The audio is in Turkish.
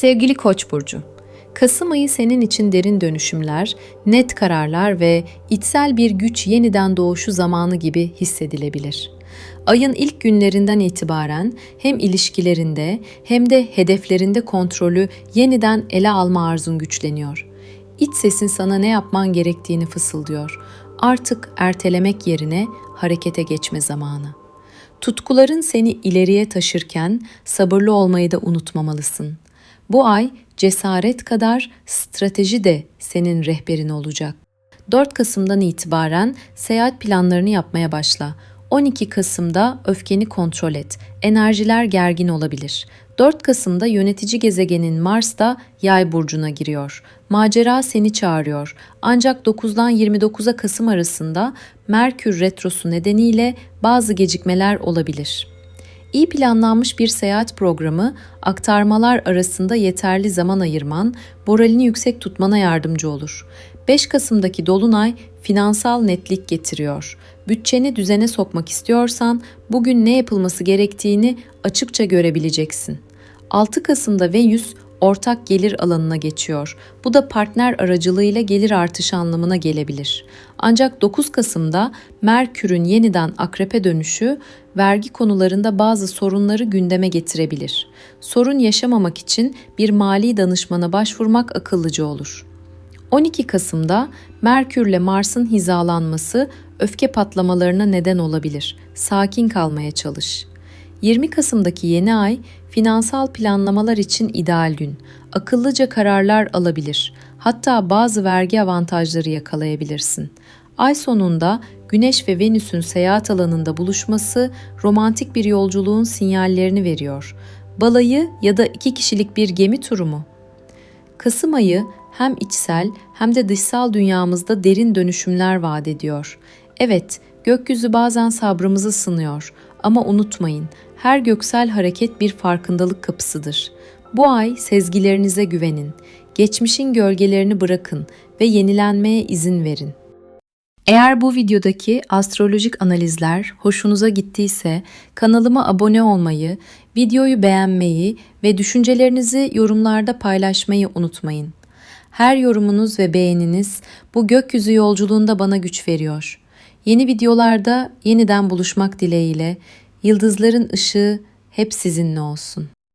Sevgili Koç burcu, Kasım ayı senin için derin dönüşümler, net kararlar ve içsel bir güç yeniden doğuşu zamanı gibi hissedilebilir. Ayın ilk günlerinden itibaren hem ilişkilerinde hem de hedeflerinde kontrolü yeniden ele alma arzun güçleniyor. İç sesin sana ne yapman gerektiğini fısıldıyor. Artık ertelemek yerine harekete geçme zamanı. Tutkuların seni ileriye taşırken sabırlı olmayı da unutmamalısın. Bu ay cesaret kadar strateji de senin rehberin olacak. 4 Kasım'dan itibaren seyahat planlarını yapmaya başla. 12 Kasım'da öfkeni kontrol et. Enerjiler gergin olabilir. 4 Kasım'da yönetici gezegenin Mars da Yay burcuna giriyor. Macera seni çağırıyor. Ancak 9'dan 29'a Kasım arasında Merkür retrosu nedeniyle bazı gecikmeler olabilir. İyi planlanmış bir seyahat programı, aktarmalar arasında yeterli zaman ayırman, moralini yüksek tutmana yardımcı olur. 5 Kasım'daki dolunay finansal netlik getiriyor. Bütçeni düzene sokmak istiyorsan bugün ne yapılması gerektiğini açıkça görebileceksin. 6 Kasım'da Venüs ortak gelir alanına geçiyor. Bu da partner aracılığıyla gelir artışı anlamına gelebilir. Ancak 9 Kasım'da Merkür'ün yeniden akrepe dönüşü vergi konularında bazı sorunları gündeme getirebilir. Sorun yaşamamak için bir mali danışmana başvurmak akıllıca olur. 12 Kasım'da Merkür ile Mars'ın hizalanması öfke patlamalarına neden olabilir. Sakin kalmaya çalış. 20 Kasım'daki yeni ay finansal planlamalar için ideal gün. Akıllıca kararlar alabilir. Hatta bazı vergi avantajları yakalayabilirsin. Ay sonunda Güneş ve Venüs'ün seyahat alanında buluşması romantik bir yolculuğun sinyallerini veriyor. Balayı ya da iki kişilik bir gemi turu mu? Kasım ayı hem içsel hem de dışsal dünyamızda derin dönüşümler vaat ediyor. Evet, gökyüzü bazen sabrımızı sınıyor ama unutmayın, her göksel hareket bir farkındalık kapısıdır. Bu ay sezgilerinize güvenin, geçmişin gölgelerini bırakın ve yenilenmeye izin verin. Eğer bu videodaki astrolojik analizler hoşunuza gittiyse kanalıma abone olmayı, videoyu beğenmeyi ve düşüncelerinizi yorumlarda paylaşmayı unutmayın. Her yorumunuz ve beğeniniz bu gökyüzü yolculuğunda bana güç veriyor. Yeni videolarda yeniden buluşmak dileğiyle yıldızların ışığı hep sizinle olsun.